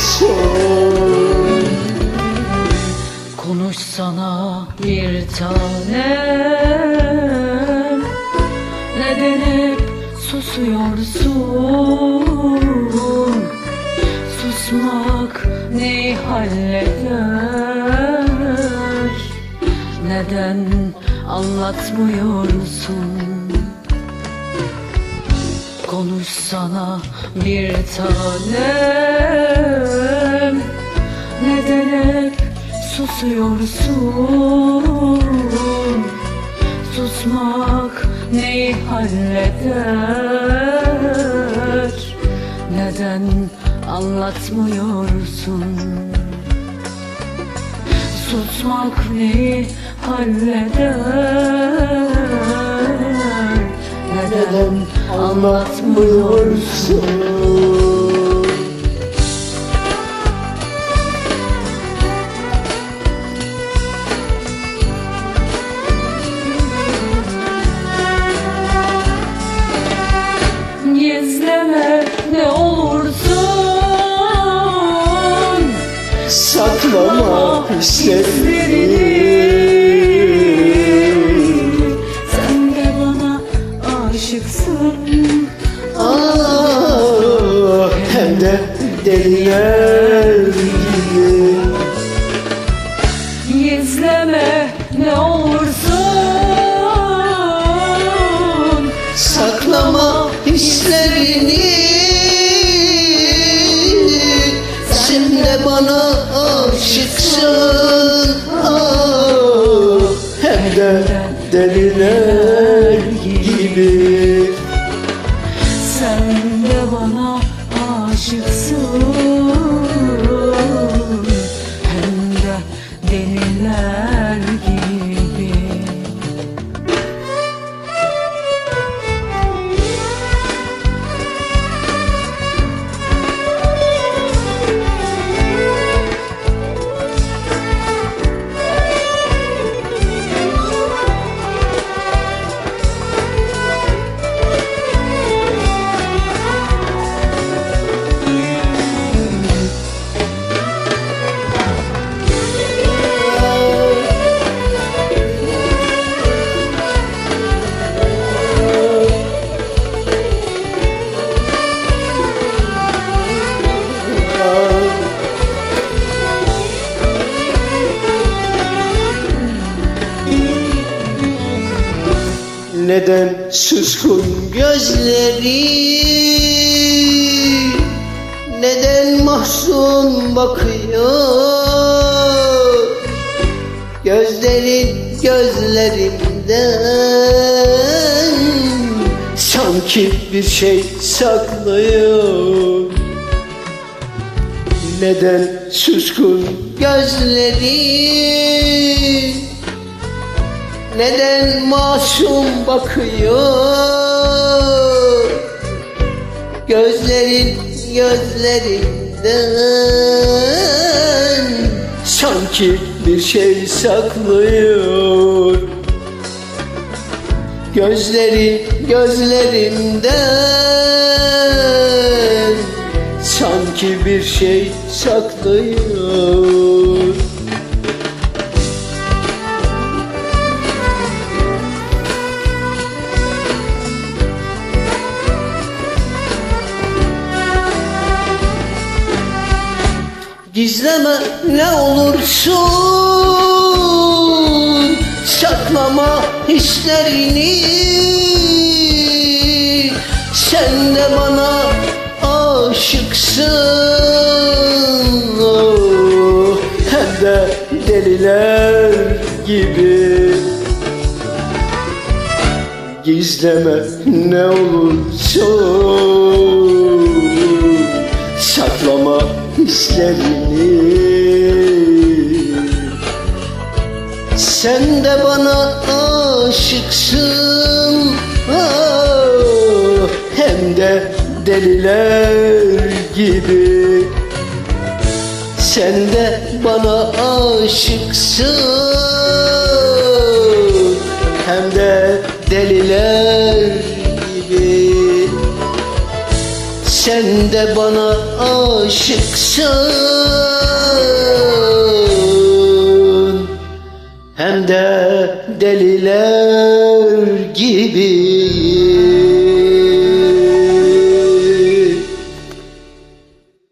olursun Konuşsana bir tanem Neden hep susuyorsun? Susmak neyi halleder Neden anlatmıyorsun Konuşsana bir tanem. Neden hep susuyorsun? Susmak neyi halleder? Neden anlatmıyorsun? Susmak neyi halleder? Neden anlatmıyorsun. Gizleme ne olursun. Saklama hislerini gibi Gizleme ne olursun. Saklama hislerini. Sen de bana aşıksın. Ah, Hem de deliler gibi Neden suskun gözleri? Neden mahzun bakıyor? Gözlerin gözlerimden Sanki bir şey saklıyor. Neden suskun gözlerin neden masum bakıyor? Gözlerin gözlerinden Sanki bir şey saklıyor. Gözlerin gözlerinden Sanki bir şey saklıyor Gizleme ne olursun Saklama hislerini. Sen de bana aşıksın oh, Hem de deliler gibi. Gizleme ne olursun Saklama hislerini. Sen de bana aşıksın. Ah, Hem de deliler gibi. Sen de bana aşıksın. Hem de deliler Sen de bana aşıksın. Hem de deliler gibi.